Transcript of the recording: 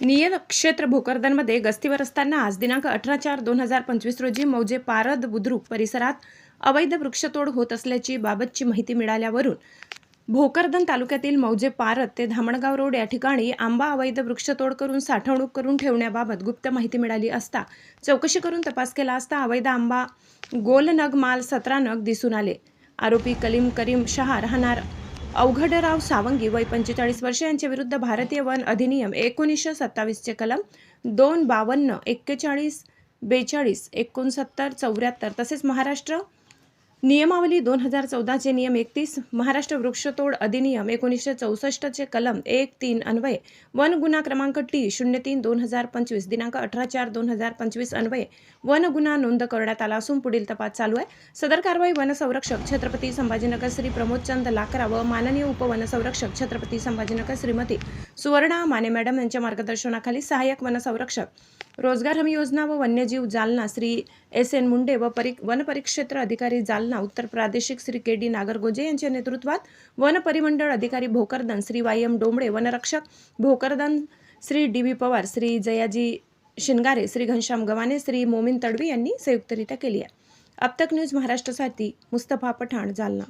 नियन क्षेत्र भोकरदनमध्ये गस्तीवर असताना आज दिनांक अठरा चार दोन हजार पंचवीस रोजी मौजे पारद बुद्रुक परिसरात अवैध वृक्षतोड होत असल्याची बाबतची माहिती मिळाल्यावरून भोकरदन तालुक्यातील मौजे पारद ते धामणगाव रोड या ठिकाणी आंबा अवैध वृक्षतोड करून साठवणूक करून ठेवण्याबाबत गुप्त माहिती मिळाली असता चौकशी करून तपास केला असता अवैध आंबा गोल नग माल सतरा नग दिसून आले. आरोपी कलीम करीम शहा राहणार अवघडराव सावंगी वय पंचेचाळीस वर्ष यांच्या विरुद्ध भारतीय वन अधिनियम एकोणीसशे सत्तावीसचे कलम दोन बावन्न एक्केचाळीस बेचाळीस एकोणसत्तर चौऱ्याहत्तर तसेच महाराष्ट्र नियमावली दोन हजार चौदाचे नियम एकतीस महाराष्ट्र वृक्षतोड अधिनियम एकोणीसशे चौसष्टचे कलम एक तीन अन्वये वन गुन्हा क्रमांक टी शून्य तीन दोन हजार पंचवीस दिनांक अठरा चार दोन हजार पंचवीस अन्वये वन गुन्हा नोंद करण्यात आला असून पुढील तपास चालू आहे. सदर कारवाई वनसंरक्षक छत्रपती संभाजीनगर श्री प्रमोदचंद लाकरा व माननीय उपवनसंरक्षक छत्रपती संभाजीनगर श्रीमती सुवर्णा माने मॅडम यांच्या मार्गदर्शनाखाली सहाय्यक वनसंरक्षक रोजगार हमी योजना व वन्यजीव जालना श्री एस एन मुंडे व परि वन परिक्षेत्र अधिकारी जालना उत्तर प्रादेशिक श्री के डी नागरगोजे यांच्या नेतृत्वात वन परिमंडळ अधिकारी भोकरदन श्री वाय एम डोंबळे वनरक्षक भोकरदन श्री डी बी पवार श्री जयाजी शिंगारे श्री घनश्याम गवाने श्री मोमीन तडवी यांनी संयुक्तरित्या केली आहे. अब तक न्यूज महाराष्ट्रासाठी मुस्तफा पठाण जालना.